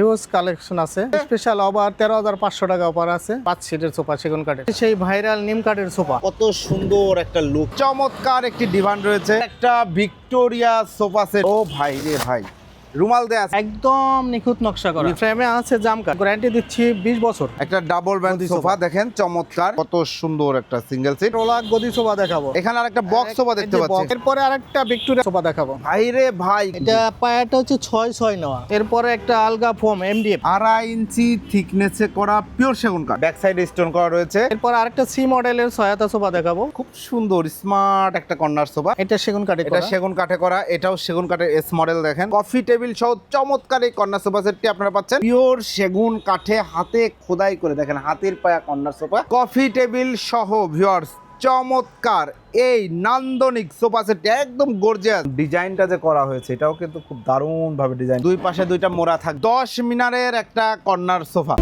Huge collection আছে। Special over তেরো হাজার পাঁচশো টাকা অফার আছে। পাঁচ সিটের সোফা সেগুন কাঠের। সেই ভাইরাল নিম কাঠের সোফা কত সুন্দর একটা লুক চমৎকার একটি ডিমান্ড রয়েছে। একটা ভিক্টোরিয়া সোফা সেট ও ভাই রে ভাই। রুমাল দেয়া আছে। একদম নিখুঁত নকশা করা। ফ্রেমে আছে জাম কাঠ। গ্যারান্টি দিচ্ছি বিশ বছর। একটা ডাবল ব্যান্ড গদি সোফা। দেখেন চমৎকার। কত সুন্দর একটা সিঙ্গেল সিট রোলাক গদি সোফা দেখাবো। এখানে আর একটা বক্স সোফা দেখতে পাচ্ছি। এরপরে আরেকটা ভিক্টোরিয়া সোফা দেখাবো। ভাই রে ভাই। এটা পায়াটা হচ্ছে ছয় ছয় নেওয়া। এরপরে একটা আলগা ফোম এমডিএফ আড়াই ইঞ্চি থিকনেসে করা পিওর সেগুন কাঠ। ব্যাক সাইডে স্টোন করা রয়েছে। এরপর আরেকটা সি মডেলের সহায়তা সোফা দেখাবো। খুব সুন্দর স্মার্ট একটা কর্নার সোফা। এটা সেগুন কাঠে এটা সেগুন কাঠে করা এটাও সেগুন কাঠের এস মডেল দেখেন। কফি টেবিল সহ চমৎকার এই কর্নার সোফা সেটটি আপনারা পাচ্ছেন। পিওর সেগুন কাঠে হাতে খোদাই করে দেখেন, হাতের পায়া কর্নার সোফা। কফি টেবিল সহ ভিউয়ার্স চমৎকার এই নান্দনিক সোফা সেটটি একদম গর্জিয়াস ডিজাইনটা যে করা হয়েছে, এটাও কিন্তু খুব দারুণ ভাবে ডিজাইন দুই পাশে দুইটা মোড়া থাক, দশ মিনারের একটা কর্নার সোফা।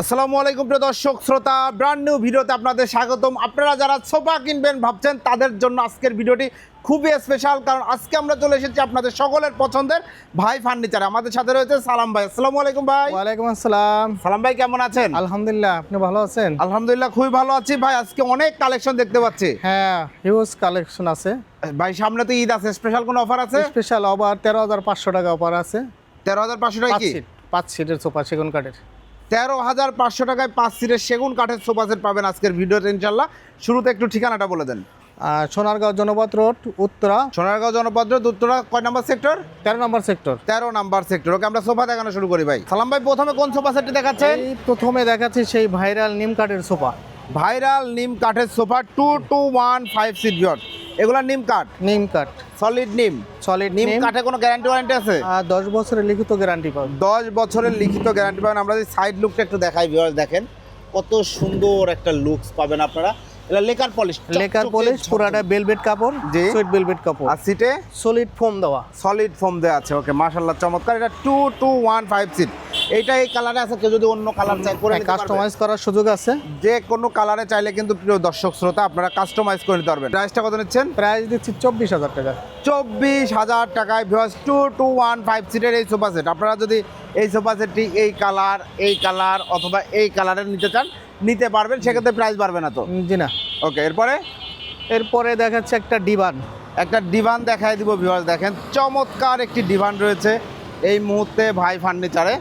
আসসালামু আলাইকুম প্রিয় দর্শক শ্রোতা ব্র্যান্ড নিউ ভিডিওতে আপনাদের স্বাগতম। আপনারা যারা সোফা কিনবেন ভাবছেন তাদের জন্য আজকের ভিডিওটি খুবই স্পেশাল কারণ আজকে আমরা চলে এসেছি আপনাদের সকলের পছন্দের ভাই ফার্নিচার আমাদের সাথে রয়েছে সালাম ভাই। আসসালামু আলাইকুম ভাই। ওয়ালাইকুম আসসালাম। সালাম ভাই কেমন আছেন? আলহামদুলিল্লাহ আপনি ভালো আছেন? আলহামদুলিল্লাহ খুবই ভালো আছি ভাই। আজকে অনেক কালেকশন দেখতে পাচ্ছি। হ্যাঁ হিউজ কালেকশন আছে। ভাই সামনে তো ঈদ আছে। স্পেশাল কোনো অফার আছে? স্পেশাল অফার তেরো হাজার পাঁচশো টাকা অফার আছে। তেরো হাজার পাঁচশো টাকা কি? পাঁচ সিটের সোফা সেগুন কাঠের। তেরো হাজার পাঁচশো টাকায় পাঁচ সিটের সেগুন কাঠের সোফা সেট পাবেন আজকের ভিডিওতে ইনশাল্লাহ শুরুতে একটু ঠিকানাটা বলে দেন। সোনারগাঁও জনপথ রোড উত্তরা। সোনারগাঁও জনপদ্র উত্তরা কয় নাম্বার সেক্টর? তেরো নম্বর সেক্টর। তেরো নাম্বার সেক্টর। ওকে আমরা সোফা দেখানো শুরু করি ভাই। সালাম ভাই প্রথমে কোন সোফা সেটটি দেখাচ্ছেন? প্রথমে দেখাচ্ছি সেই ভাইরাল নিম কাঠের সোফা। ভাইরাল নিম কাঠের sofa two two one five seat জট এগুলা নিম কাঠ? নিম কাঠ। সলিড নিম? সলিড নিম কাঠে কোনো গ্যারান্টি ওয়ারেন্টি আছে? দশ বছরের লিখিত গ্যারান্টি পাবেন। দশ বছরের লিখিত গ্যারান্টি পাবেন। আমরা যদি সাইড লুকটা একটু দেখাই ভিওর দেখেন কত সুন্দর একটা লুকস পাবেন আপনারা। এটা লেকার পলিশ লেকার পলিশ পুরাটা বেলভেট কাপড় জি। সুইট বেলভেট কাপড়। আর সিটে সলিড ফোম দেওয়া। সলিড ফোম দেওয়া আছে ওকে মাশাল্লাহ চমৎকার। এটা two two one five seat এইটা এই কালারে আছে কেউ যদি অন্য কালার চাই করে কাস্টমাইজ করার সুযোগ আছে। যে কোনো কালারে চাইলে কিন্তু প্রিয় দর্শক শ্রোতা আপনারা কাস্টমাইজ করে নিতে পারবেন। প্রাইসটা কত নিচ্ছেন? প্রাইস দিচ্ছি চব্বিশ হাজার টাকা। চব্বিশ হাজার টাকায় ভিওস টু টু ওয়ান ফাইভ সিটের এই সোফা সেট আপনারা যদি এই সোফা সেটটি এই কালার এই কালার অথবা এই কালারের নিতে চান নিতে পারবেন সেক্ষেত্রে প্রাইস বাড়বে না তো? জি না। ওকে এরপরে? এরপরে দেখাচ্ছে একটা ডিবান একটা ডিভান দেখাই দিব ভিওয়ার্স দেখেন চমৎকার একটি ডিভান রয়েছে এই মুহূর্তে ভাই ফার্নিচারে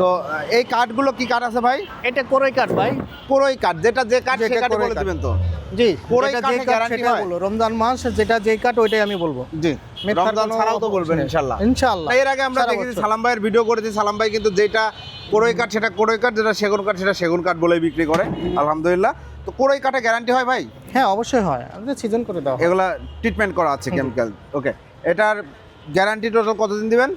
তো এই কাঠগুলো কি কাঠ আছে ভাই? এটা কোরই কাঠ ভাই। কোরই কাঠ যেটা যে কাঠ সে কাঠ বলে দিবেন তো? জি কোরই কাঠে সেটা হয়? বলো রমজান মাস যেটা যে কাঠ ওইটাই আমি বলব। জি রমজান ছাড়াও তো বলবেন নেই। ইনশাল্লাহ ইনশাআল্লাহ। এর আগে আমরা দেখেছি। সালাম ভাইয়ের ভিডিও করেছি সালাম ভাই কিন্তু যেটা কোরই কাঠ সেটা কোরই কাঠ যেটা সেগুন কাঠ সেটা সেগুন কাঠ বলেই বিক্রি করে আলহামদুলিল্লাহ। তো কোরই কাঠে গ্যারান্টি হয় ভাই? হ্যাঁ অবশ্যই হয়। আমাদের সিজন করে দাও এগুলা ট্রিটমেন্ট করা আছে কেমিক্যাল ওকে এটার গ্যারান্টি টোটাল কতদিন দিবেন?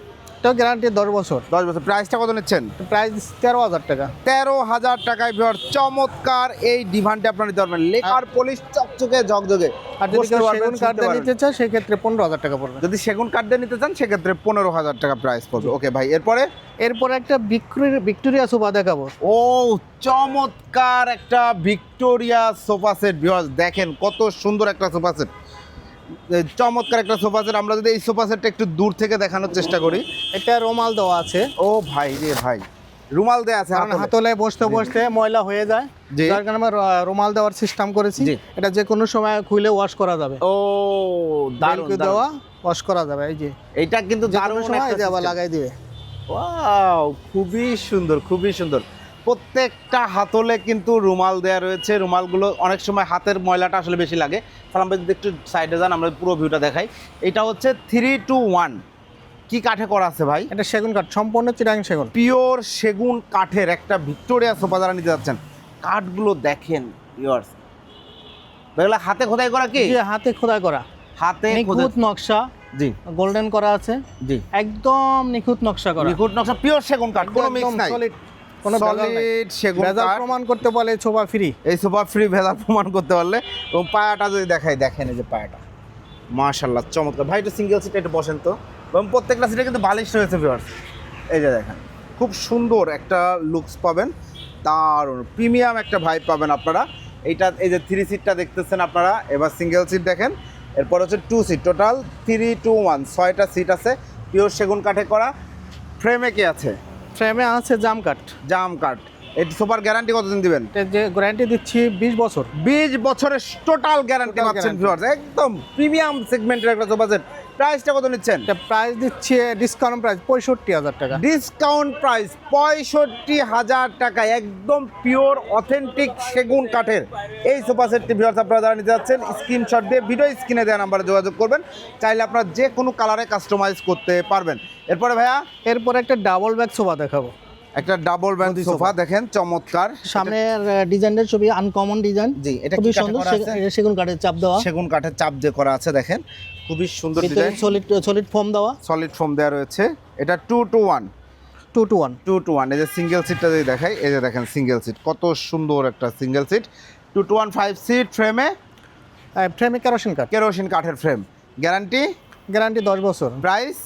এটাও গ্যারান্টি দশ বছর। দশ বছর। প্রাইসটা কত নিচ্ছেন? প্রাইস তেরো হাজার টাকা। তেরো হাজার টাকায় ভিওর চমৎকার এই ডিভানটা আপনারা নিতে পারবেন। লেকার পলিশ চকচকে ঝকঝকে। আর যদি সেগুন কাঠ নিতে চায় সেক্ষেত্রে পনেরো হাজার টাকা পড়বে। যদি সেগুন কাঠ দিয়ে নিতে চান সেক্ষেত্রে পনেরো হাজার টাকা প্রাইস পড়বে। ওকে ভাই এরপরে? এরপরে একটা ভিক্টোরিয়া ভিক্টোরিয়া সোফা দেখাবো। ও চমৎকার একটা ভিক্টোরিয়া সোফা সেট ভিউয়ার্স দেখেন কত সুন্দর একটা সোফা সেট। চমৎকার একটা সোফা সেট। আমরা যদি এই সোফা সেটটা একটু দূর থেকে দেখানোর চেষ্টা করি। এটা রোমাল দেওয়া আছে। ও ভাই রে ভাই। রুমাল দেয়া আছে কারণ হাতলে। বসতে বসতে ময়লা হয়ে যায়। যার কারণে আমরা রুমাল দেওয়ার সিস্টেম করেছি। এটা যে কোনো সময় খুলে ওয়াশ করা যাবে। ও দারুণ দেওয়া ওয়াশ করা যাবে এই যে। এইটা কিন্তু দারুণ সময়। লাগাই দিবে। ওয়াও খুবই সুন্দর খুবই সুন্দর। প্রত্যেকটা হাতলে কিন্তু রুমাল দেয়া রয়েছে। রুমালগুলো অনেক সময় হাতের ময়লাটা আসলে বেশি লাগে। সালাম ভাই যদি একটু সাইডে যান আমরা পুরো ভিউটা দেখাই। এটা হচ্ছে থ্রি টু ওয়ান কি কাঠে করা আছে ভাই? এটা সেগুন কাঠ সম্পূর্ণ চিরাং সেগুন। পিওর সেগুন কাঠের একটা ভিক্টোরিয়া সোফা যারা নিতে যাচ্ছেন। কাঠগুলো দেখেন ইয়ার্স এগুলো হাতে খোদাই করা কি? হাতে খোদাই করা। হাতে নিখুঁত নকশা। জি। গোল্ডেন করা আছে। জি। একদম নিখুঁত নকশা করা। নিখুঁত নকশা পিওর সেগুন কাঠ কোনো মিক্স নাই। সলিড কোনো সলিড সেগুন ভেজাল প্রমাণ করতে বলে ছোবা ফ্রি এই সোফা ফ্রি ভেজাল প্রমাণ করতে পারলে এবং পায়াটা যদি দেখাই দেখেন এই যে পায়াটা। মাশাল্লাহ চমৎকার। ভাই একটু সিঙ্গেল সিটে একটু বসেন তো। এবং প্রত্যেকটা সিটে কিন্তু বালিশ রয়েছে ভিউয়ার্স এই যে দেখেন খুব সুন্দর একটা লুকস পাবেন। দারুণ প্রিমিয়াম একটা ভাইব পাবেন আপনারা। এইটা এই যে থ্রি সিটটা দেখতেছেন আপনারা। এবার সিঙ্গেল সিট দেখেন। এরপর হচ্ছে two seat total three two one ছয়টা সিট আছে। পিওর সেগুন কাঠে করা। ফ্রেমে কি আছে? ফ্রেমে আছে জাম কাঠ। জাম কাঠ। এটি সোফার গ্যারান্টি কতদিন দিবেন? যে গ্যারান্টি দিচ্ছি বিশ বছর। বিশ বছরের টোটাল গ্যারান্টি পাচ্ছেন ভিউয়ার্স একদম প্রিমিয়াম সেগমেন্টের একটা সোফা সেট। প্রাইসটা কত নিচ্ছেন? প্রাইস দিচ্ছি ডিসকাউন্ট প্রাইস পঁয়ষট্টি হাজার টাকা। ডিসকাউন্ট প্রাইস পঁয়ষট্টি হাজার টাকা একদম পিওর অথেন্টিক সেগুন কাঠের। এই সোফা সেটটি ভিউয়ার্স আপনারা যারা নিতে যাচ্ছেন স্ক্রিনশট দিয়ে ভিডিও স্ক্রিনে দেওয়া নাম্বারে যোগাযোগ করবেন। চাইলে আপনারা যে কোনো কালারে কাস্টমাইজ করতে পারবেন। এরপরে ভাইয়া? এরপর একটা ডাবল ব্যাগ সোফা দেখাবো। একটা ডাবল গদি সোফা দেখেন চমৎকার। সামনের ডিজাইনের ছবি আনকমন ডিজাইন জি এটা খুবই সুন্দর সেগুন কাঠের চাপ দেওয়া। সেগুন কাঠের চাপ দিয়ে করা আছে দেখেন। খুবই সুন্দর ডিজাইন সলিড সলিড ফর্ম দেওয়া? সলিড ফোম দেওয়া রয়েছে। এটা two two one two two one two two one এই যে সিঙ্গেল সিটটা যদি দেখাই এই যে দেখেন সিঙ্গেল সিট কত সুন্দর একটা single seat two two one five seat ফ্রেমে ফ্রেমে কেরোসিন কাঠ কেরোসিন কাঠের ফ্রেম গ্যারান্টি গ্যারান্টি দশ বছর। প্রাইস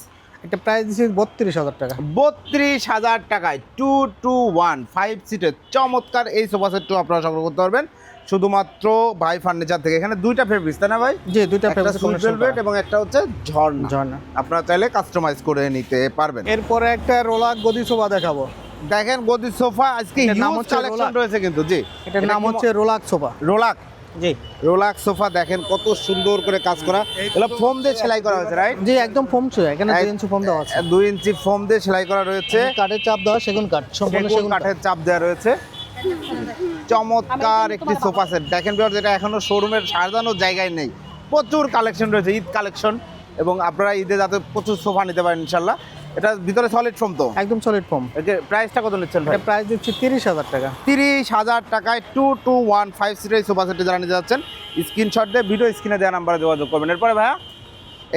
একটা প্রাইস দিচ্ছি বত্রিশ হাজার টাকা। বত্রিশ হাজার টাকায় টু টু ওয়ান ফাইভ সিটের চমৎকার এই সোফা সেটটু আপনারা সংগ্রহ করতে পারবেন। শুধুমাত্র ভাই ফার্নিচার থেকে। এখানে দুইটা ফেব্রিক্স তাই না ভাই? জি দুইটা সুইট ভেলভেট এবং একটা হচ্ছে ঝর্ণা। ঝর্ণা। আপনারা চাইলে কাস্টমাইজ করে নিতে পারবেন। এরপরে একটা রোলার গদি সোফা দেখাবো। দেখেন গদি সোফা আজকে নাম হিউজ হচ্ছে কালেকশন রয়েছে কিন্তু জি। এটার নাম হচ্ছে রোলাক সোফা। রোলাক জি। রোলাক সোফা দেখেন কত সুন্দর করে কাজ করা। এগুলো ফোম দিয়ে সেলাই করা হয়েছে রাইট জি একদম ফোম ছিল। এখানে এক- দুই ইঞ্চি ফোম দেওয়া আছে। দুই ইঞ্চি ফোম দিয়ে সেলাই করা রয়েছে। কাঠের চাপ দেওয়া সেগুন কাঠ। সম্পূর্ণ সেগুন কাঠের চাপ দেওয়া রয়েছে। চমৎকার একটি সোফা সেট দেখেন বিহার যেটা এখনও শোরুমের সাজানোর জায়গায় নেই। প্রচুর কালেকশন রয়েছে ঈদ কালেকশন এবং আপনারা ঈদে যাতে প্রচুর সোফা নিতে পারেন ইনশাল্লাহ। এটা ভিতরে সলিড ফোম তো? একদম সলিড ফোম প্রাইসটা কত নিচ্ছেন এটা প্রাইস দিচ্ছি তিরিশ হাজার টাকা। তিরিশ হাজার টাকায় টু টু ওয়ান ফাইভ সিটের সোফা সেটে যারা নিতে যাচ্ছেন স্ক্রিনশট দিয়ে ভিডিও স্ক্রিনে দেওয়া নাম্বারে যোগাযোগ করবেন। এরপরে ভাইয়া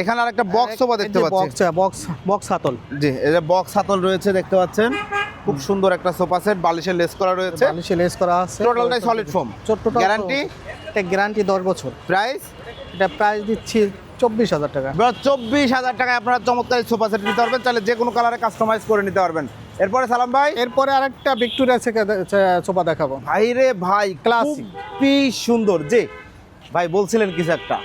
এখানে আর একটা বক্স সোফা দেখতে পাচ্ছি। বক্স বক্স বক্স হাতল। জি এই যে বক্স হাতল রয়েছে দেখতে পাচ্ছেন। খুব সুন্দর একটা সোফা সেট বালিশের লেস করা রয়েছে। বালিশে লেস করা আছে। টোটালটাই সলিড ফোম গ্যারান্টি এটা গ্যারান্টি দশ বছর। প্রাইস এটা প্রাইস দিচ্ছি চব্বিশ হাজার টাকা। চব্বিশ হাজার টাকায় আপনারা চমৎকার সোফা সেট নিতে পারবেন। তাহলে যে কোনো কালারে কাস্টমাইজ করে নিতে পারবেন। এরপরে সালাম ভাই? এরপরে আরেকটা ভিক্টোরিয়া থেকে সোফা দেখাবো। ভাই রে ভাই। খুবই সুন্দর। জি ভাই বলছিলেন কিছু একটা।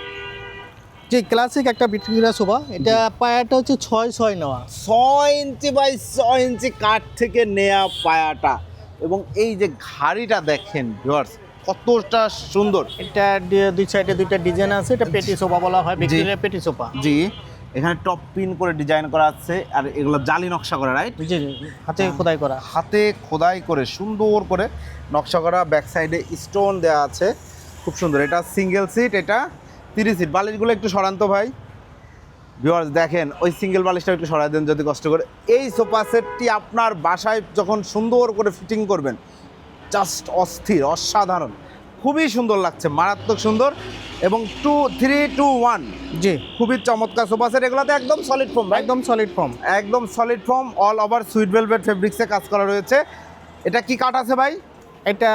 জি ক্লাসিক একটা ভিক্টোরিয়া সোফা এটা পায়াটা হচ্ছে ছয় ছয় নেওয়া। ছয় ইঞ্চি বাই ছয় ইঞ্চি কাঠ থেকে নেয়া পায়াটা। এবং এই যে ঘাড়িটা দেখেন ভিউয়ার্স কতটা সুন্দর। এটা দুই সাইডে দুইটা ডিজাইন আছে এটা পেটি সোফা বলা হয় ভিক্টোরিয়া পেটি সোফা জি। এখানে টপ পিন করে ডিজাইন করা আছে আর এগুলো জালি নকশা করা রাইট জি জি, হাতে খোদাই করা। হাতে খোদাই করে সুন্দর করে নকশা করা ব্যাক সাইডে স্টোন দেওয়া আছে। খুব সুন্দর এটা সিঙ্গেল সিট এটা তিরিশ সিট বালিশগুলো একটু সরান্ত ভাই। ভিউয়ার্স দেখেন ওই সিঙ্গেল বালিশটা একটু সরাই দেন যদি কষ্ট করে। এই সোফা সেটটি আপনার বাসায় যখন সুন্দর করে ফিটিং করবেন জাস্ট অস্থির অসাধারণ। খুবই সুন্দর লাগছে মারাত্মক সুন্দর। এবং টু থ্রি টু ওয়ান জি। খুবই চমৎকার সোফা সেট এগুলোতে একদম সলিড ফর্ম একদম সলিড ফর্ম একদম solid form all over sweet velvet ফেব্রিক্সে কাজ করা রয়েছে। এটা কি কাঠ আছে ভাই? এটা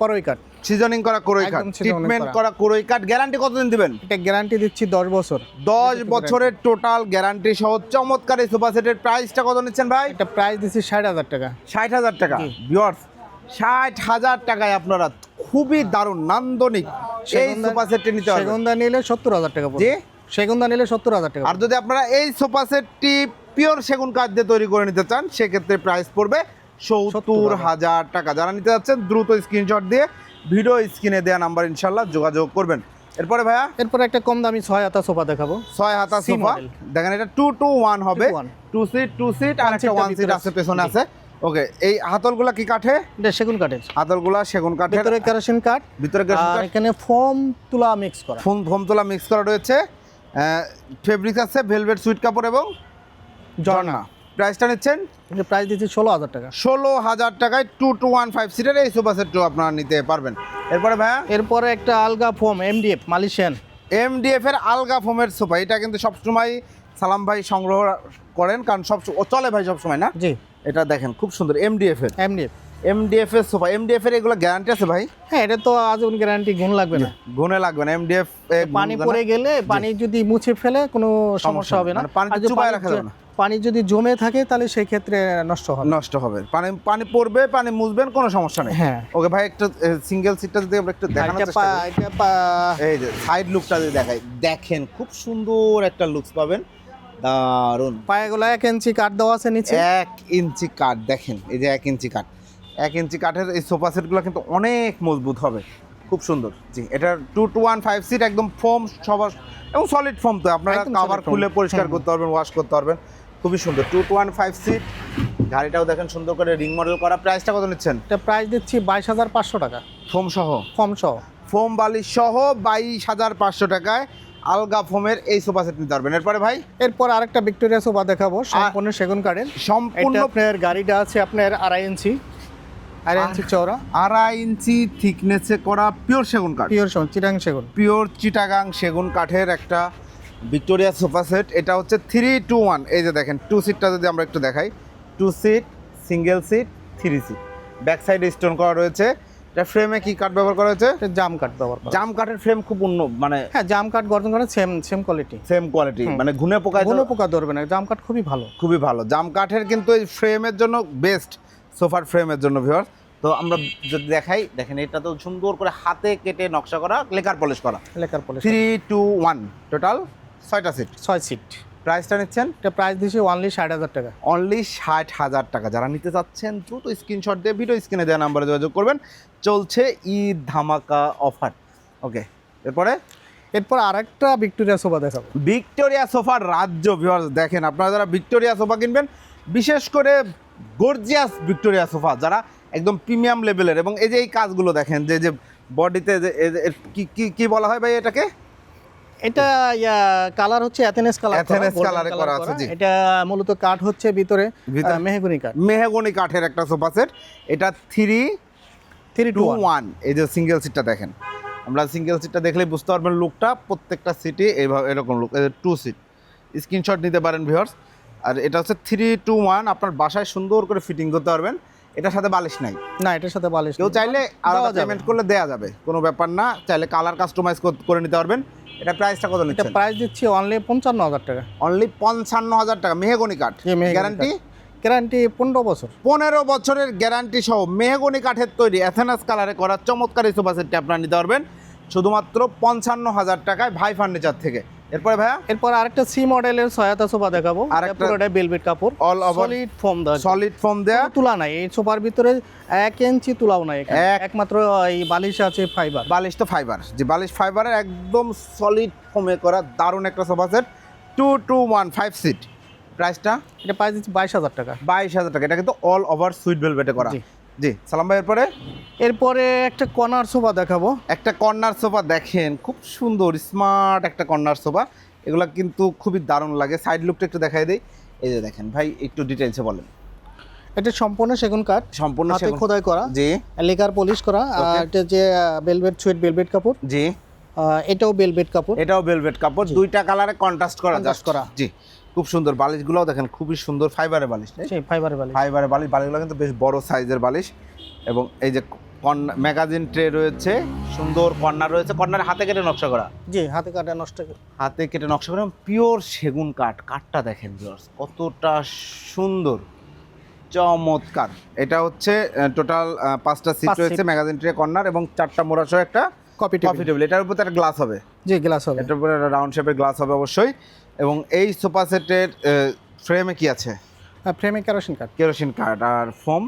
করই কাঠ। সিজনিং করা কোরই কাঠ ট্রিটমেন্ট করা। করা কোরই কাঠ গ্যারান্টি কতদিন দিবেন? এটা গ্যারান্টি দিচ্ছি দশ বছর। দশ বছরের টোটাল গ্যারান্টি সহ চমৎকার এই সোফা সেটের প্রাইসটা কত নিচ্ছেন ভাই? এটা প্রাইস দিচ্ছি ষাট হাজার টাকা। ষাট হাজার টাকা। জি। বিয়ার্স ষাট হাজার টাকায় আপনারা খুবই দারুণ নান্দনিক এই সোফা সেটটি নিতে পারবেন। সেগুনদা নিলে সত্তর হাজার টাকা জি? সেগুনদা নিলে সত্তর হাজার টাকা আর যদি আপনারা এই সোফা সেটটি পিওর সেগুন কাঠ দিয়ে তৈরি করে নিতে চান সেক্ষেত্রে প্রাইস পড়বে সত্তর হাজার। টাকা। যারা নিতে যাচ্ছেন দ্রুত স্ক্রিনশট দিয়ে ভিডিও স্ক্রিনে দেওয়া নাম্বার ইনশাল্লাহ যোগাযোগ করবেন। এরপরে ভাইয়া? এরপরে একটা কম দামি ছয় হাতা সোফা দেখাবো। ছয় হাতা সোফা। দেখেন এটা টু টু ওয়ান হবে। 2 to 1 two seat two seat আর একটা ওয়ান সিট আছে আছে। পেছনে আছে। ওকে এই হাতলগুলা কি কাঠে? এটা সেগুন কাঠের। হাতলগুলা সেগুন কাঠের। ভিতরে কেরোসিন কাঠ। ভিতরে আর এখানে ফোম তুলা মিক্স করা। ফোম ফোম তোলা মিক্স করা রয়েছে। ফেব্রিক আছে ভেলভেট সুইট কাপড় এবং ঝর্ণা প্রাইসটা নিচ্ছেন? প্রাইস দিচ্ছি ষোলো হাজার টাকা। ষোলো হাজার টাকায় টু টু ওয়ান ফাইভ সিটের এই সোফা সেটও আপনারা নিতে পারবেন। এরপরে ভাইয়া? এরপরে একটা আলগা ফোম এমডিএফ মালয়েশিয়ান এমডিএফ এর আলগা ফোমের সোফা এটা কিন্তু সবসময় সালাম ভাই সংগ্রহ করেন কারণ সব চলে ভাই সবসময় না? জি। এটা দেখেন খুব সুন্দর এমডিএফ এর। এমডিএফ এমডিএফ এর সোফা এমডিএফ এর এগুলো গ্যারান্টি আছে ভাই? হ্যাঁ এটা তো আজীবন গ্যারান্টি গুণ লাগবে না। গুনে লাগবে না এমডিএফ পানি পড়ে গেলে পানি যদি মুছে ফেলে কোনো সমস্যা হবে না। মানে পানি রাখা যাবে না। পানি যদি জমে থাকে তাহলে সেই ক্ষেত্রে নষ্ট হবে। নষ্ট হবে। পানি পানি পড়বে পানি মুছবেন কোনো সমস্যা নেই। হ্যাঁ। ওকে ভাই একটা সিঙ্গেল সিটটা যদি আমরা একটু দেখানোর চেষ্টা করি। এই যে সাইড লুকটা যদি দেখাই। দেখেন খুব সুন্দর একটা লুকস পাবেন। দারুণ পায়েগুলো এক ইঞ্চি কাঠ দেওয়া আছে নিচে। এক ইঞ্চি কাঠ দেখেন এই যে এক ইঞ্চি কাঠ। এক ইঞ্চি কাঠের এই সোফা সেটগুলো কিন্তু অনেক মজবুত হবে। খুব সুন্দর। জি এটা two two one five seat একদম ফোম সবার এবং সলিড ফোম তো। আপনারা কাভার খুলে পরিষ্কার করতে পারবেন ওয়াশ করতে পারবেন। খুবই সুন্দর। Two two one five seat গাড়িটাও দেখেন সুন্দর করে রিং মডেল করা। প্রাইসটা কত নিচ্ছেন? এটা প্রাইস দিচ্ছি বাইশ হাজার পাঁচশো টাকা। ফোম সহ? ফোম সহ। ফোম বালিশ সহ বাইশ হাজার পাঁচশো টাকায় আলগা ফোমের এই সোফা সেট নিতে পারবেন। এরপরে ভাই? এরপর আরেকটা ভিক্টোরিয়া সোফা দেখাবো সম্পূর্ণ সেগুন কাঠের। সম্পূর্ণ আপনার গাড়িটা আছে আপনার আড়াই ইঞ্চি। আড়াই ইঞ্চি চওড়া। আড়াই ইঞ্চি থিকনেসে করা পিওর সেগুন কাঠ। পিওর সেগুন চিটাং সেগুন। পিওর চিটাগাং সেগুন কাঠের একটা ভিক্টোরিয়া সোফা সেট এটা হচ্ছে থ্রি টু ওয়ান এই যে দেখেন টু সিটটা যদি আমরা একটু দেখাই two seat single seat three seat back সাইডে স্টোন করা রয়েছে। এটা ফ্রেমে কি কাঠ ব্যবহার করা হয়েছে? জাম কাঠ ব্যবহার করা জাম কাঠের ফ্রেম খুব উন্ন মানে হ্যাঁ জাম কাঠ গর্জন করে same same quality same quality মানে ঘুনে পোকা কোনো পোকা ধরবে না জাম কাঠ খুবই ভালো। খুবই ভালো। জাম কাঠের কিন্তু এই ফ্রেমের জন্য বেস্ট সোফার ফ্রেমের জন্য ভিউয়ার তো আমরা যদি দেখাই দেখেন এটা তো সুন্দর করে হাতে কেটে নকশা করা লেকার পলিশ করা। Lacquer polish three two one total ছয়টা সিট ছয় সিট প্রাইসটা নিচ্ছেন? এটা প্রাইস দিচ্ছি ওনলি ষাট হাজার টাকা। অনলি ষাট হাজার টাকা। যারা নিতে চাচ্ছেন দ্রুত স্ক্রিনশট দিয়ে ভিডিও স্ক্রিনে দেওয়া নাম্বারে যোগাযোগ করবেন। চলছে ঈদ ধামাকা অফার ওকে এরপরে? এরপর আরেকটা ভিক্টোরিয়া সোফা দেখাবো। ভিক্টোরিয়া সোফার রাজ্য ভিউয়ার্স দেখেন আপনারা যারা ভিক্টোরিয়া সোফা কিনবেন বিশেষ করে গর্জিয়াস ভিক্টোরিয়া সোফা যারা একদম প্রিমিয়াম লেভেলের এবং এই যে এই কাজগুলো দেখেন যে যে বডিতে যে কি কি বলা হয় ভাই এটাকে? এটা ইয়া কালার হচ্ছে অ্যাথেনেস কালার colour এ করা আছে, জি। এটা মূলত কাঠ হচ্ছে ভিতরে? মেহগুনি কাঠ। মেহগনি কাঠের একটা সোফা সেট এটা three three two two one এই যে সিঙ্গেল সিটটা দেখেন। আমরা সিঙ্গেল সিটটা দেখলেই বুঝতে পারবেন লুকটা প্রত্যেকটা সিটে এইভাবে এরকম লুক টু সিট স্ক্রিনশট নিতে পারেন ভিউয়ার্স আর এটা হচ্ছে থ্রি টু ওয়ান আপনার বাসায় সুন্দর করে ফিটিং করতে পারবেন। এটার সাথে বালিশ নাই। না এটার সাথে বালিশ কেউ চাইলে আলাদা পেমেন্ট করলে দেওয়া যাবে। কোনো ব্যাপার না। চাইলে কালার কাস্টমাইজ করে নিতে পারবেন। এটা প্রাইসটা কত এটা নিচ্ছেন? প্রাইস দিচ্ছি অনলি পঞ্চান্ন হাজার টাকা। অনলি পঞ্চান্ন হাজার টাকা মেহগনি কাঠ। গ্যারান্টি গ্যারান্টি পনেরো বছর। পনেরো বছরের গ্যারান্টি সহ মেহগনি কাঠের তৈরি অ্যাথেনাস কালারে করা চমৎকার এই সোফা সেটটি আপনারা নিতে পারবেন। শুধুমাত্র পঞ্চান্ন হাজার টাকায় ভাই ফার্নিচার থেকে। এরপরে ভাইয়া? এরপর আরেকটা সি মডেলের সহায়তা সোফা দেখাবো। আরেকটা- পুরোটা বেলভেট কাপড়। All over- সলিড ফর্ম দেওয়া। সলিড ফোম দেয়া। তুলা নাই। এই সোফার ভিতরে এক ইঞ্চি তুলাও নাই একমাত্র এই বালিশ আছে ফাইবার বালিশ তো ফাইবার যে বালিশ ফাইবারের একদম সলিড ফোমে করা দারুণ একটা sofa set two two one five seat প্রাইসটা এটা প্রাইস দিচ্ছি বাইশ হাজার টাকা। বাইশ হাজার টাকা। এটা কিন্তু অল ওভার সুইট ভেলভেটে করা। জি সালাম ভাই এরপরে? এরপরে একটা কর্নার সোফা দেখাবো। একটা কর্নার সোফা দেখেন খুব সুন্দর স্মার্ট একটা কর্নার সোফা। এগুলা কিন্তু খুবই দারুণ লাগে। সাইড লুকটা একটু দেখাই দেই। এই যে দেখেন ভাই একটু ডিটেলসে বলেন। এটা সম্পূর্ণ সেগুন কাঠ সম্পূর্ণ সেগুন- খোদাই করা জি। লেকার পলিশ করা আর এটা যে বেলভেট সুইট বেলভেট কাপড়। জি। এটাও বেলভেট কাপড়। এটাও ভেলভেট কাপড়। দুইটা কালারে কন্ট্রাস্ট করা just। করা। জি। খুব সুন্দর বালিশগুলোও দেখেন খুবই সুন্দর ফাইবারের বালিশ ফাইবারের বালিশ। ফাইবারের বালিশ বালিশগুলো কিন্তু বেশ বড় সাইজের বালিশ। এবং এই যে ম্যাগাজিন ট্রে রয়েছে সুন্দর কর্নার রয়েছে। কর্নারে হাতে কেটে নকশা করা। জি হাতে কাটা নষ্ট হাতে কেটে নকশা করা পিওর সেগুন কাঠ। কাঠটা দেখেন viewers, কতটা সুন্দর চমৎকার। এটা হচ্ছে টোটাল পাঁচটা সিট রয়েছে ম্যাগাজিন ট্রে কর্নার এবং চারটা মোড়া সহ একটা কপি কফি টেবিল এটার উপর একটা গ্লাস হবে। জি গ্লাস হবে। এটার উপরে রাউন্ড শেপের গ্লাস হবে অবশ্যই। এবং এই সোফা সেটের ফ্রেমে কি আছে? ফ্রেমে কেরোসিন কাঠ কেরোসিন কাঠ আর foam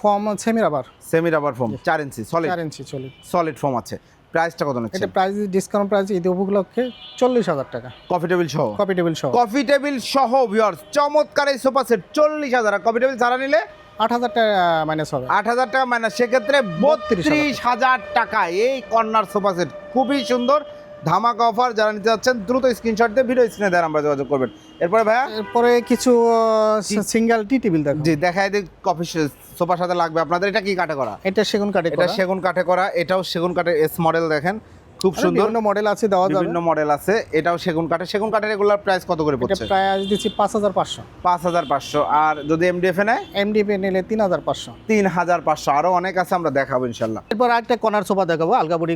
form semi rubber semi rubber foam চার ইঞ্চি সলিড চার ইঞ্চি চলে সলিড ফোম আছে। প্রাইসটা কত নিচ্ছে এটা প্রাইস ডিসকাউন্ট প্রাইস ঈদ উপলক্ষে চল্লিশ হাজার টাকা। কফি টেবিল সহ? কপি টেবিল সহ। কফি টেবিল সহ ভিউয়ার্স চমৎকার এই সোফা সেট চল্লিশ হাজার কফি টেবিল ছাড়া নিলে? আট হাজার টাকা মাইনাস হবে। আট হাজার টাকা মানে সেক্ষেত্রে বত্রিশ হাজার টাকা। এই কর্নার সোফা সেট খুবই সুন্দর। ধামাকা অফার যারা নিতে যাচ্ছেন দ্রুত স্ক্রিনশট দিয়ে ভিডিও স্ক্রিনে দেওয়ার আমরা যোগাযোগ করবেন। এরপরে ভাইয়া? এরপরে কিছু সিঙ্গেল টি টেবিল দেখো জি দেখাই দিই কফি সোফার সাথে লাগবে আপনাদের। এটা কি কাঠে করা? এটা সেগুন কাঠে এটা সেগুন কাঠে করা এটাও সেগুন কাঠের এস মডেল দেখেন। খুব সুন্দর। বিভিন্ন মডেল আছে দেওয়া যাবে। বিভিন্ন মডেল আছে এটাও সেগুন কাঠের। সেগুন কাঠের রেগুলার প্রাইস কত করে এটা পড়ছে? প্রাইস দিচ্ছি পাঁচ হাজার পাঁচশো। পাঁচ হাজার পাঁচশো। আর যদি এমডিএফ এ নেয়? নিলে হাজার পাঁচশো। তিন হাজার পাঁচশো। আরও অনেক আছে আমরা দেখাবো ইনশাল্লাহ। এরপর একটা কর্নার সোফা দেখাবো আলগাবুড়ি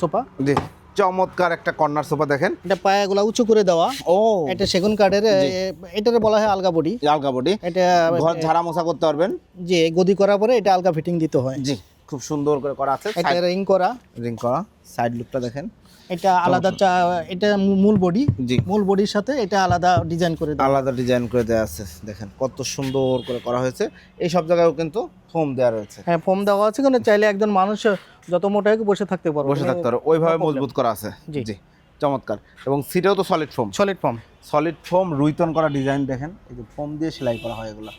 সোফা জি। চমৎকার একটা কর্নার সোফা দেখেন। এটা পায়াগুলো উঁচু করে দেওয়া। ও। এটা সেগুন কাঠের এটারে বলা হয় আলগা বডি। আলগা বডি। এটা ঘর ঝাড়া মোছা করতে পারবেন। যে গদি করার পরে এটা আলগা ফিটিং দিতে হয়। জি খুব সুন্দর করে করা আছে। এটা রিং করা। রিং করা। সাইড লুকটা দেখেন। এটা আলাদা চা- এটা মূল বডি। মূল বডির সাথে এটা আলাদা ডিজাইন করে আলাদা ডিজাইন করে দেওয়া আছে দেখেন কত সুন্দর করে করা হয়েছে। এই সব জায়গায়ও কিন্তু ফোম দেওয়া রয়েছে। হ্যাঁ ফোম দেওয়া আছে কিন্তু চাইলে একজন মানুষ যত মোটা হোক বসে থাকতে পারবে। বসে থাকতে পারো ওইভাবে মজবুত করা আছে। জি। জি চমৎকার। এবং সিটেও তো solid foam solid foam solid foam রুইতন করা ডিজাইন দেখেন। এই যে ফোম দিয়ে সেলাই করা হয় এগুলো।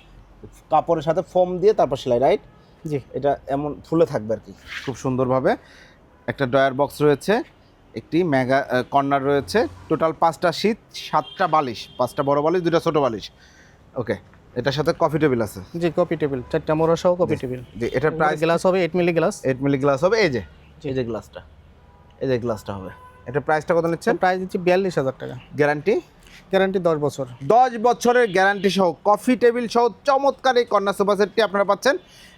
কাপড়ের সাথে ফোম দিয়ে তারপর সেলাই রাইট জি। এটা এমন ফুলে থাকবে আর কি খুব সুন্দরভাবে। একটা ডয়ার বক্স রয়েছে। একটি মেগা কর্নার রয়েছে। টোটাল পাঁচটা শীত সাতটা বালিশ। পাঁচটা বড় বালিশ দুটা ছোট বালিশ। ওকে এটার সাথে কফি টেবিল আছে। জি কফি টেবিল চারটা মোড়া সহ কপি টেবিল যে এটার প্রাইস গ্লাস হবে eight milli glass eight milli glass হবে এই যে। এই যে গ্লাসটা এই যে গ্লাসটা হবে। এটার প্রাইসটা কত নিচ্ছেন? প্রাইস দিচ্ছি বিয়াল্লিশ হাজার টাকা। গ্যারান্টি গ্যারান্টি দশ বছর। দশ বছরের গ্যারান্টি সহ কফি টেবিল সহ চমৎকার এই কন্যা সোফা সেটটি আপনারা পাচ্ছেন।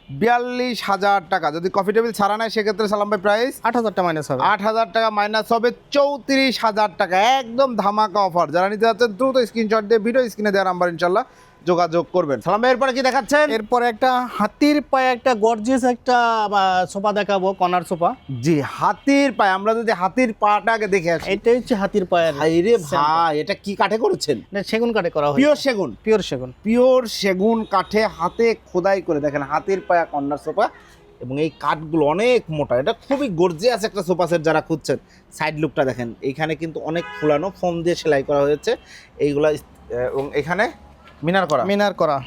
বিয়াল্লিশ হাজার টাকা। যদি কফি টেবিল ছাড়া নেয় সেক্ষেত্রে সালাম ভাই প্রাইস আট হাজার টাকা মাইনাস হবে। আট হাজার টাকা মাইনাস হবে চৌত্রিশ হাজার টাকা। একদম ধামাকা অফার যারা নিতে যাচ্ছেন দ্রুত স্ক্রিনশট দিয়ে ভিডিও স্ক্রিনে দেওয়ার নাম্বার ইনশাল্লাহ। যোগাযোগ করবেন। সালাম ভাই এরপরে কি দেখাচ্ছেন? এরপরে একটা হাতির পায়ে একটা গর্জিয়াস একটা সোফা দেখাবো কর্নার সোফা। জি হাতির পায়ে আমরা যদি হাতির পাটা আগে দেখে আসি। এটাই হচ্ছে হাতির পায়ের রে ভাই এটা কি কাঠে করেছেন? না সেগুন কাঠে করা হয় পিওর সেগুন? পিওর সেগুন। পিওর সেগুন কাঠে হাতে খোদাই করে দেখেন হাতির পায়া কর্নার সোফা। এবং এই কাঠগুলো অনেক মোটা এটা খুবই গর্জিয়াস একটা সোফা সেট যারা খুঁজছেন। সাইড লুকটা দেখেন এখানে কিন্তু অনেক ফুলানো ফোম দিয়ে সেলাই করা হয়েছে। এইগুলা এবং এখানে মিনার করা। মিনার করা।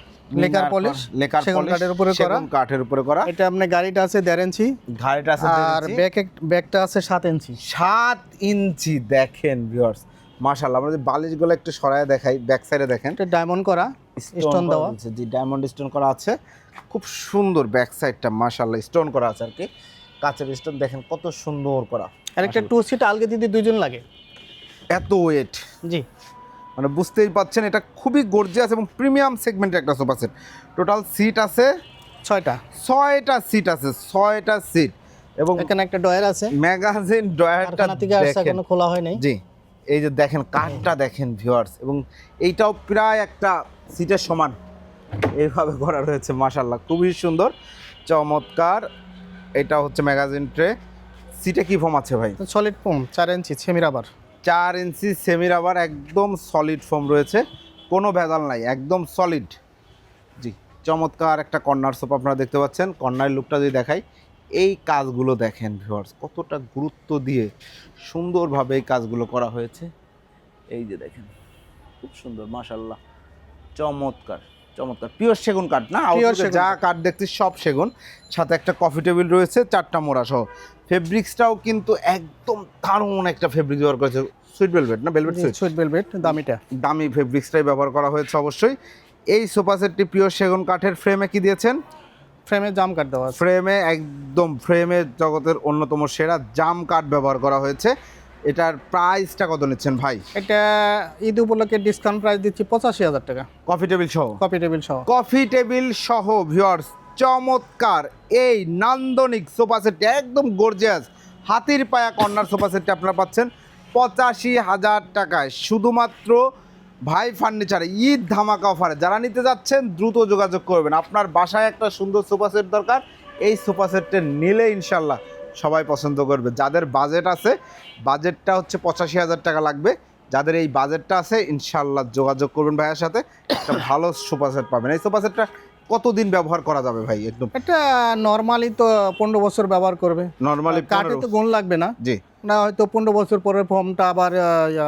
লেকার পলিশ করা, লেকার পলিশ, কাঠের উপরে করা। কাঠের উপরে করা। এটা আপনার গাড়িটা আছে দেড় ইঞ্চি। ঘাড়িটা আছে আর ব্যাক ব্যাগটা আছে সাত ইঞ্চি। সাত ইঞ্চি দেখেন ভিউয়ার্স মাশাআল্লাহ আমরা যদি বালিশগুলো একটু সরায় দেখাই ব্যাক সাইডে দেখেন। এটা ডায়মন্ড করা স্টোন দেওয়া। জি ডায়মন্ড স্টোন করা আছে। খুব সুন্দর ব্যাক সাইডটা মাশাআল্লাহ স্টোন করা আছে আর কি। কাঁচের স্টোন দেখেন কত সুন্দর করা। আর একটা টু সিট আলগে দিতে দুইজন লাগে। এত ওয়েট জি। মানে বুঝতেই পাচ্ছেন এটা খুবই গর্জিয়াস এবং প্রিমিয়াম সেগমেন্টের একটা সোফা সেট টোটাল সিট আছে ছয়টা। ছয়টা সিট আছে ছয়টা সিট এবং এখানে একটা ডয়ার আছে। ম্যাগাজিন দেখেন। এখনও খোলা হয় নাই। জি এই যে দেখেন কাঠটা দেখেন ভিউয়ার্স এবং এইটাও প্রায় একটা সিটের সমান। এইভাবে করা রয়েছে মাশাল্লাহ খুবই সুন্দর চমৎকার। এটা হচ্ছে ম্যাগাজিন ট্রে সিটে কি ফোম আছে ভাই? সলিড ফোম চার ইঞ্চি সেমি রাবার চার ইঞ্চি সেমি রাবার একদম সলিড ফোম রয়েছে। কোনো ভেজাল নাই, একদম সলিড জি, চমৎকার একটা কর্নার সোফা আপনারা দেখতে পাচ্ছেন। কর্নার লুকটা যদি দেখাই, এই কাজগুলো দেখেন ভিউয়ার্স কতটা গুরুত্ব দিয়ে সুন্দরভাবে এই কাজগুলো করা হয়েছে। এই যে দেখেন, খুব সুন্দর মাশাল্লাহ চমৎকার। চমৎকার। পিওর সেগুন কাঠ না? Outlook-এ যা কাঠ। কাঠ দেখছি সব সেগুন। সাথে একটা কফি টেবিল রয়েছে চারটা মোড়া সহ। ফেব্রিক্সটাও কিন্তু একদম দারুণ একটা ফেব্রিক ব্যবহার করেছে। সুইট ভেলভেট না? ভেলভেট সুইট সুইট ভেলভেট দামিটা। দামি ফেব্রিক্সটাই ব্যবহার করা হয়েছে অবশ্যই। এই সোফা সেটটি পিওর সেগুন কাঠের ফ্রেমে কি দিয়েছেন? ফ্রেমে জাম কাট দেওয়া ফ্রেমে একদম ফ্রেমে জগতের অন্যতম সেরা জাম কাঠ ব্যবহার করা হয়েছে। এটার প্রাইসটা কত নিচ্ছেন ভাই? এটা ঈদ উপলক্ষে ডিসকাউন্ট প্রাইস দিচ্ছি পঁচাশি হাজার টাকা। কফি টেবিল সহ? কফি টেবিল সহ। কফি টেবিল সহ ভিউয়ার্স চমৎকার। এই নান্দনিক সোফা সেটটি একদম গর্জিয়াস হাতির পায়া কর্নার সোফা সেটটি আপনারা পাচ্ছেন পঁচাশি হাজার টাকায়। শুধুমাত্র ভাই ফার্নিচারে ঈদ ধামাকা অফারে যারা নিতে যাচ্ছেন দ্রুত যোগাযোগ করবেন। আপনার বাসায় একটা সুন্দর সোফা সেট দরকার। এই সোফা সেটটা নিলে ইনশাল্লাহ সবাই পছন্দ করবে। যাদের বাজেট আছে বাজেটটা হচ্ছে পঁচাশি হাজার টাকা লাগবে। যাদের এই বাজেটটা আছে ইনশাল্লাহ যোগাযোগ করবেন ভাইয়ের সাথে। একটা ভালো সোফা সেট পাবেন। এই সোফা সেটটা কতদিন ব্যবহার করা যাবে ভাই? একদম এটা নর্মালি তো পনেরো বছর ব্যবহার করবে। নর্মালি কাঠে তো গুণ লাগবে না। জি। না হয়তো পনেরো বছর পরে ফর্মটা আবার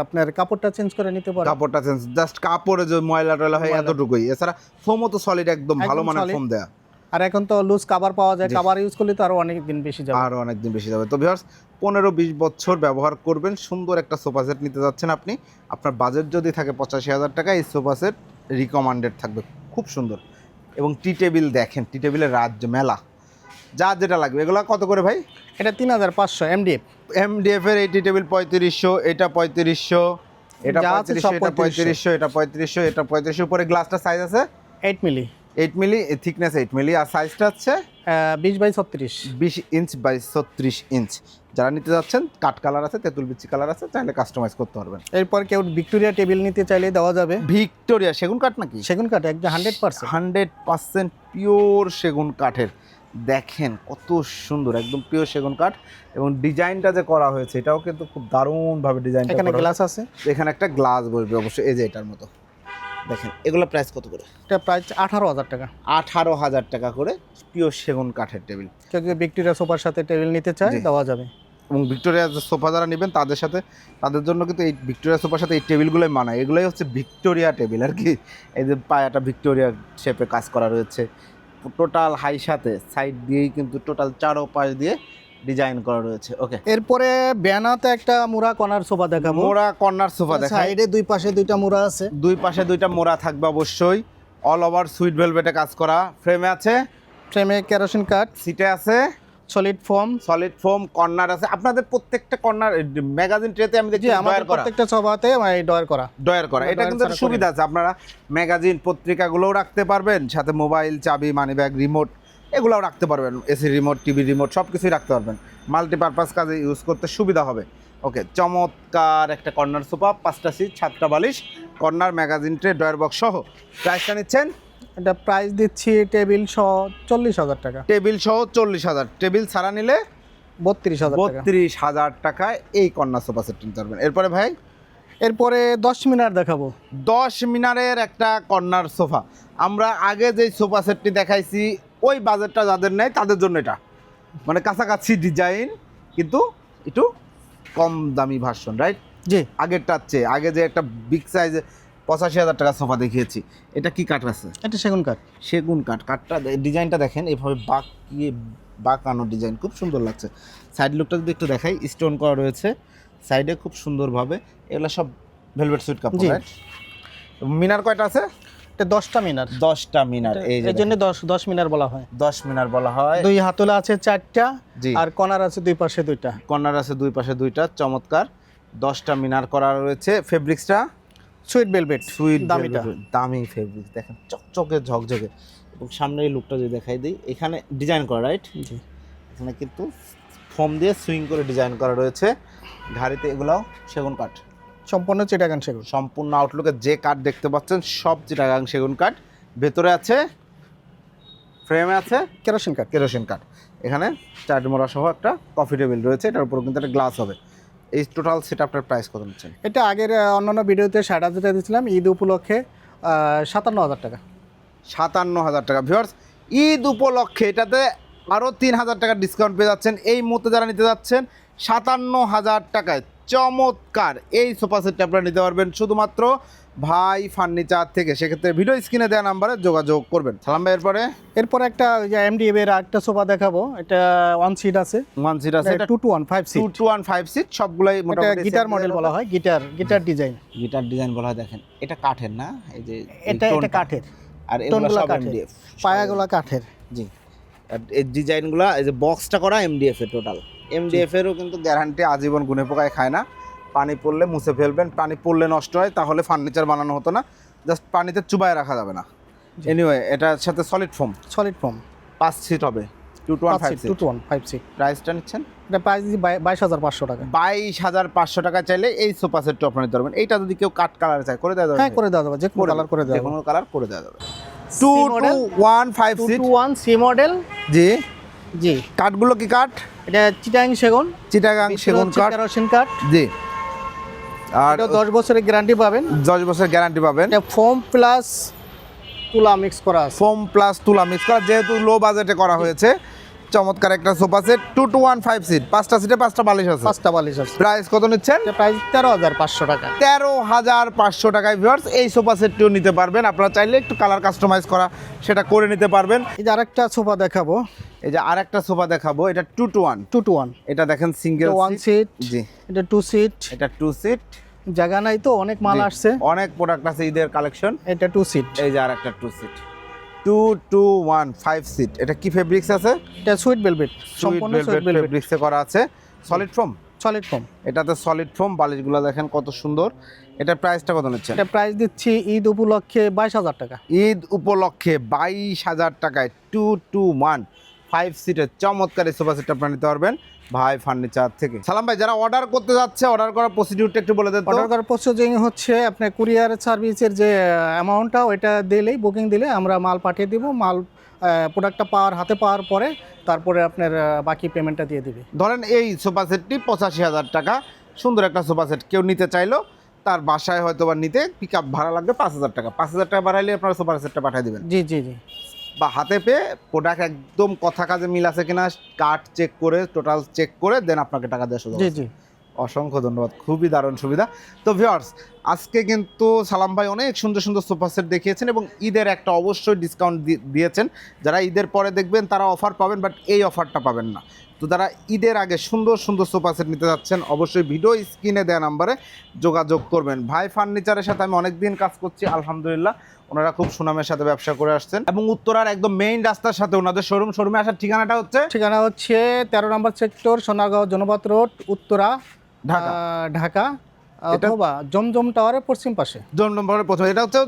আপনার কাপড়টা চেঞ্জ করে নিতে পারে। কাপড়টা চেঞ্জ জাস্ট কাপড়ে যে ময়লা টয়লা হয় এতটুকুই। এছাড়া ফোমও তো সলিড একদম ভালো মানের। ফোম দেয়া। আর এখন তো লুজ কাভার পাওয়া যায়। কাভার ইউজ করলে তো আরও অনেক দিন বেশি যাবে। আরও অনেকদিন বেশি যাবে। তো ভিউয়ার্স পনেরো বিশ বছর ব্যবহার করবেন সুন্দর একটা সোফা সেট নিতে যাচ্ছেন আপনি। আপনার বাজেট যদি থাকে পঁচাশি হাজার টাকা এই সোফা সেট রিকমান্ডেড থাকবে। খুব সুন্দর। এবং টি টেবিল দেখেন টি টেবিলের রাজ্য মেলা। যা যেটা লাগবে। এগুলো কত করে ভাই? এটা তিন হাজার পাঁচশো এমডিএফ এমডিএফ এর এই টি টেবিল পঁয়ত্রিশশো এটা পঁয়ত্রিশশো এটা পঁয়ত্রিশশো এটা 3500 পঁয়ত্রিশশো এটা পঁয়ত্রিশশো এটা পঁয়ত্রিশশো। উপরে গ্লাসটা সাইজ আছে? Eight milli eight milli thickness eight milli আর সাইজটা হচ্ছে? বিশ বাই ছত্রিশ। বিশ ইঞ্চ বাই ছত্রিশ ইঞ্চ যারা নিতে যাচ্ছেন কাঠ কালার আছে তেঁতুল বিচি কালার আছে চাইলে কাস্টমাইজ করতে পারবেন। এরপর কেউ ভিক্টোরিয়া টেবিল নিতে চাইলে দেওয়া যাবে। ভিক্টোরিয়া সেগুন কাঠ নাকি? সেগুন কাঠ একদম hundred percent hundred percent pure সেগুন কাঠের। দেখেন কত সুন্দর একদম পিওর সেগুন কাঠ। এবং ডিজাইনটা যে করা হয়েছে এটাও কিন্তু খুব দারুণভাবে ডিজাইন এখানে গ্লাস আছে। এখানে একটা গ্লাস বসবে অবশ্যই এই যে এটার মতো। দেখেন এগুলো প্রাইস কত করে? এটা প্রাইস আঠারো হাজার টাকা। আঠারো হাজার টাকা করে পিওর সেগুন কাঠের টেবিল কেউ যদি ভিক্টোরিয়া সোফার সাথে টেবিল নিতে চায় দেওয়া যাবে। এবং ভিক্টোরিয়া সোফা যারা নেবেন তাদের সাথে তাদের জন্য কিন্তু এই ভিক্টোরিয়া সোফার সাথে এই টেবিলগুলোই মানায়। এগুলোই হচ্ছে ভিক্টোরিয়া টেবিল আর কি। এই যে পায়াটা ভিক্টোরিয়া শেপে কাজ করা রয়েছে। টোটাল হাই সাথে সাইড দিয়েই কিন্তু টোটাল চারো পাশ দিয়ে ডিজাইন করা রয়েছে। ওকে এরপরে ব্যানাতে একটা মুরা কর্নার সোফা দেখাবো। মোড়া কর্নার সোফা দেখা সাইডে দুই পাশে দুইটা মুরা আছে। দুই পাশে দুইটা মোড়া থাকবে অবশ্যই। অল ওভার সুইট ভেলভেটে কাজ করা। ফ্রেমে আছে? ফ্রেমে কেরোসিন কাঠ সিটে আছে? Solid form solid foam corner আছে। আপনাদের প্রত্যেকটা কর্নার ম্যাগাজিন ট্রেতে আমি দেখছি জি আমাদের প্রত্যেকটা এই ডয়ার করা। ডয়ার করা। এটা কিন্তু সুবিধা আছে। আপনারা ম্যাগাজিন পত্রিকাগুলোও রাখতে পারবেন। সাথে মোবাইল চাবি মানি ব্যাগ রিমোট এগুলোও রাখতে পারবেন এসি রিমোট টিভি রিমোট সব কিছুই রাখতে পারবেন। মাল্টিপারপাস কাজে ইউজ করতে সুবিধা হবে। ওকে চমৎকার একটা কর্নার সোফা পাঁচটা সিট সাতটা বালিশ corner magazine tray drawer box সহ। প্রাইসটা নিচ্ছেন? এটা প্রাইস দিচ্ছি টেবিল সহ চল্লিশ হাজার টাকা। টেবিল সহ চল্লিশ হাজার। টেবিল ছাড়া নিলে বত্রিশ হাজার বত্রিশ হাজার টাকায় এই কর্নার সোফা সেট নিতে পারবেন। এরপরে ভাই? এরপরে দশ মিনার দেখাবো। দশ মিনারের একটা কর্নার সোফা আমরা আগে যেই সোফা সেটটি দেখাইছি ওই বাজেটটা যাদের নেই তাদের জন্য এটা। মানে কাছাকাছি ডিজাইন কিন্তু একটু কম দামি ভার্সন রাইট জি। আগেরটার চেয়ে। আগে যে একটা বিগ সাইজ পঁচাশি হাজার টাকা সোফা দেখিয়েছি এটা কি কাঠ আছে? এটা সেগুন কাঠ সেগুন কাঠ কাঠটা ডিজাইনটা দেখেন এভাবে বাঁকিয়ে বাঁকানো ডিজাইন খুব সুন্দর লাগছে। সাইড লুকটা যদি একটু দেখাই স্টোন করা রয়েছে। সাইডে খুব সুন্দরভাবে এগুলো সব ভেলভেট সুইট কাপড়? মিনার কয়টা আছে? দশটা মিনার। দশটা মিনার এই জন্য দশ দশ মিনার বলা হয়। দশ মিনার বলা হয়। দুই হাতলে আছে চারটা আর কর্নার আছে দুই পাশে দুইটা। কর্নার আছে দুই পাশে দুইটা চমৎকার। দশটা মিনার করা রয়েছে ফেব্রিক্সটা। সুইট বেলভেট সুইট দামিটা। দামি ফেব্রিক্স দেখেন চকচকে ঝকঝকে। এবং সামনের এই লুকটা যদি দেখাই দিই এখানে ডিজাইন করা রাইট এখানে কিন্তু ফোম দিয়ে সুইং করে ডিজাইন করা রয়েছে। ঘাড়িতে এগুলাও সেগুন কাঠ। সম্পূর্ণ চিটাগান সেগুন। সম্পূর্ণ আউটলুকে যে কাঠ দেখতে পাচ্ছেন সব চিটাগাং সেগুন কাঠ ভেতরে আছে ফ্রেমে আছে কেরোসিন কাঠ কেরোসিন কাঠ এখানে চারটি মোড়া সহ একটা কফি টেবিল রয়েছে এটার উপর কিন্তু একটা গ্লাস হবে। এই টোটাল সেট আপটার প্রাইস কত নিচ্ছেন? এটা আগের অন্যান্য ভিডিওতে ষাট হাজার টাকা দিয়েছিলাম ঈদ উপলক্ষে সাতান্ন হাজার টাকা। সাতান্ন হাজার টাকা। ভিউয়ার্স ঈদ উপলক্ষে এটাতে আরও তিন হাজার টাকার ডিসকাউন্ট পেয়ে যাচ্ছেন। এই মুহূর্তে যারা নিতে যাচ্ছেন সাতান্ন হাজার টাকায় চমৎকার। এই সোফা সেটটা আপনারা নিতে পারবেন শুধুমাত্র ভাই ফার্নিচার থেকে। সেক্ষেত্রে ভিডিও স্ক্রিনে দেওয়া নাম্বারে যোগাযোগ করবেন। সালাম ভাই এরপরে? এরপর একটা যে এমডিএফ এর একটা সোফা দেখাবো। এটা ওয়ান সিট আছে। ওয়ান সিট আছে। এটা two two one five two seat two one five seat সবগুলাই এটা মোটামুটি গিটার মডেল বলা হয়। Guitar guitar design guitar design বলা হয় দেখেন। এটা কাঠের না? এই যে এটা এটা কাঠের। আর এগুলো সব এমডিএফ পায়াগুলা কাঠের। জি। আর এই ডিজাইনগুলো এই যে বক্সটা করা এমডিএফ এর টোটাল এমডিএফ এরও কিন্তু গ্যারান্টি আজীবন গুনে পোকায় খায় না। পানি পড়লে মুছে ফেলবেন পানি পড়লে নষ্ট হয় তাহলে ফার্নিচার বানানো হতো না। জাস্ট পানিতে চুবায় রাখা যাবে না। এনিওয়ে এটার সাথে সলিড ফোম সলিড ফর্ম পাঁচ সিট হবে। Two two one five two two one five seat প্রাইসটা নিচ্ছেন? এটা প্রাইস দিচ্ছি বাইশ হাজার পাঁচশো টাকা। বাইশ হাজার পাঁচশো টাকা চাইলে এই সোফা সেটটা আপনার নিতে পারবেন। এইটা যদি কেউ কাট কালার চায় করে দেওয়া যাবে। হ্যাঁ করে দেওয়া যাবে। যে কোনো কালার করে দেওয়া যে যাবে কোনো কালার করে দেওয়া যাবে। Two two one five seat two one C model জি। জি। কাঠগুলো কি কাঠ এটা চিটাং সেগুন। চিটাগাং সেগুন কাঠ। কেরোসিন কাঠ। জি। আর দশ বছরের গ্যারান্টি পাবেন। দশ বছরের গ্যারান্টি পাবেন। এটা ফোম প্লাস তুলা মিক্স করা ফোম প্লাস তুলা মিক্স করা যেহেতু লো বাজেটে করা হয়েছে। চমৎকার একটা sofa set two two one five seat পাঁচটা সিটে পাঁচটা বালিশ আছে। পাঁচটা বালিশ আছে। প্রাইস কত নিচ্ছেন? প্রাইস তেরো হাজার পাঁচশো টাকা। তেরো হাজার পাঁচশো টাকায় ভিউয়ার্স এই সোফা সেটটিও নিতে পারবেন। আপনারা চাইলে একটু কালার কাস্টমাইজ করা সেটা করে নিতে পারবেন। এই যে আরেকটা সোফা দেখাবো। এই যে আরেকটা সোফা দেখাবো এটা two two one two two one এটা দেখেন সিঙ্গেল ওয়ান সিট জি। এটা টু সিট এটা টু সিট জায়গা নাই তো অনেক মাল আসছে। অনেক প্রোডাক্ট আছে ঈদের কালেকশন এটা টু সিট এই যে আরেকটা two seat two two one five seat এটা কি ফেব্রিক্স আছে? এটা সুইট সুইট সম্পূর্ণ সুইট ভেলভেট ফেব্রিক্সে করা আছে। সলিড ফোম সলিড ফোম এটাতে সলিড ফোম বালিশগুলো দেখেন কত সুন্দর। এটার প্রাইসটা কত নিচ্ছেন? এটা প্রাইস দিচ্ছি ঈদ উপলক্ষে বাইশ হাজার টাকা। ঈদ উপলক্ষে বাইশ হাজার টাকায় টু টু ওয়ান ফাইভ সিটের চমৎকার এই সোফা সেটটা আপনারা নিতে পারবেন। ভাই ফার্নিচার থেকে। সালাম ভাই যারা অর্ডার করতে যাচ্ছে অর্ডার করার প্রসিডিউরটা একটু বলে দেন অর্ডার করার প্রসেসিং হচ্ছে আপনার কুরিয়ার সার্ভিসের যে অ্যামাউন্টটা ওইটা দিলেই বুকিং দিলে আমরা মাল পাঠিয়ে দিব। মাল প্রোডাক্টটা পাওয়ার হাতে পাওয়ার পরে তারপরে আপনার বাকি পেমেন্টটা দিয়ে দিবে। ধরেন এই সোফা সেটটি পঁচাশি হাজার টাকা। সুন্দর একটা সোফা সেট কেউ নিতে চাইলো তার বাসায় হয়তো বা নিতে পিক আপ ভাড়া লাগবে পাঁচ হাজার টাকা। পাঁচ হাজার টাকা বাড়াইলে আপনারা সোফা সেটটা পাঠিয়ে দেবেন। জি জি জি। বা হাতে পেয়ে প্রোডাক্ট একদম কথা কাজে মিল আছে কিনা কার্ড চেক করে টোটাল চেক করে দেন আপনাকে টাকা দেওয়া শুরু জি জি। অসংখ্য ধন্যবাদ খুবই দারুণ সুবিধা। তো ভিওয়ার্স আজকে কিন্তু সালাম ভাই অনেক সুন্দর সুন্দর সোফা সেট দেখিয়েছেন এবং ঈদের একটা অবশ্যই ডিসকাউন্ট দিয়েছেন। যারা ঈদের পরে দেখবেন তারা অফার পাবেন বাট এই অফারটা পাবেন না। তো যারা ঈদের আগে সুন্দর সুন্দর সোফা সেট নিতে যাচ্ছেন অবশ্যই ভিডিও স্ক্রিনে দেওয়া নাম্বারে যোগাযোগ করবেন। ভাই ফার্নিচারের সাথে আমি অনেকদিন কাজ করছি আলহামদুলিল্লাহ। ওনারা খুব সুনামের সাথে ব্যবসা করে আসছেন এবং উত্তরার একদম মেইন রাস্তার সাথে ওনাদের শোরুম শোরুমে আসার ঠিকানাটা হচ্ছে? ঠিকানা হচ্ছে তেরো number sector Sonargaon Janapath road Uttara Dhaka. Dhaka অথবা জমজম টাওয়ারের পশ্চিম পাশে। জমজম টাওয়ারের প্রথমে। এটা হচ্ছে।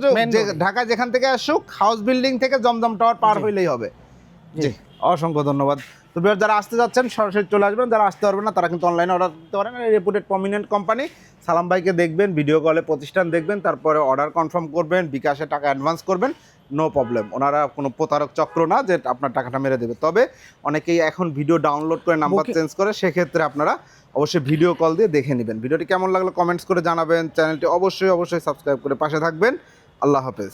ঢাকা যেখান থেকে আসুক হাউস বিল্ডিং থেকে জমজম টাওয়ার পার। হইলেই হবে। জি অসংখ্য ধন্যবাদ। তো বিহার যারা আসতে যাচ্ছেন সরাসরি চলে আসবেন। যারা আসতে পারবেন না তারা কিন্তু অনলাইনে অর্ডার করতে পারেন। রেপুটেড প্রমিনেন্ট কোম্পানি সালাম ভাইকে দেখবেন ভিডিও কলে প্রতিষ্ঠান দেখবেন তারপরে অর্ডার কনফার্ম করবেন বিকাশে টাকা অ্যাডভান্স করবেন নো প্রবলেম ওনারা কোনো প্রতারক চক্র না যে আপনার টাকাটা মেরে দেবে। তবে অনেকেই এখন ভিডিও ডাউনলোড করে নাম্বার চেঞ্জ করে সেক্ষেত্রে আপনারা অবশ্যই ভিডিও কল দিয়ে দেখে নেবেন। ভিডিওটি কেমন লাগল কমেন্টস করে জানাবেন। চ্যানেলটি অবশ্যই অবশ্যই সাবস্ক্রাইব করে পাশে থাকবেন। আল্লাহ হাফেজ।